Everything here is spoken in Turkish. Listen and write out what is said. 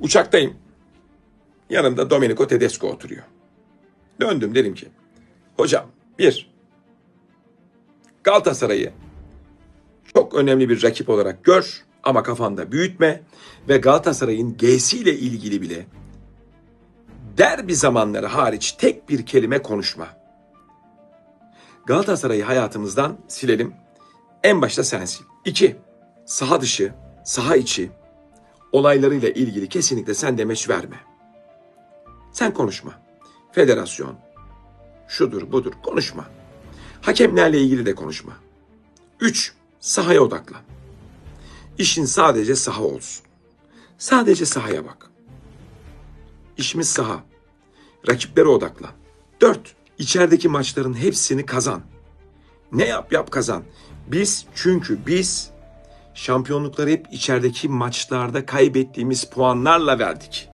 Uçaktayım. Yanımda Domenico Tedesco oturuyor. Döndüm dedim ki, hocam bir, Galatasaray'ı çok önemli bir rakip olarak gör ama kafanda büyütme ve Galatasaray'ın G'siyle ilgili bile derbi zamanları hariç tek bir kelime konuşma. Galatasaray'ı hayatımızdan silelim. En başta sensin. İki, saha dışı, saha içi olaylarıyla ilgili kesinlikle sen demeç verme. Sen konuşma. Federasyon, şudur budur konuşma. Hakemlerle ilgili de konuşma. Üç, sahaya odaklan. İşin sadece saha olsun. Sadece sahaya bak. İşimiz saha. Rakiplere odaklan. Dört, içerideki maçların hepsini kazan. Ne yap yap kazan. Biz çünkü biz şampiyonlukları hep içerideki maçlarda kaybettiğimiz puanlarla verdik.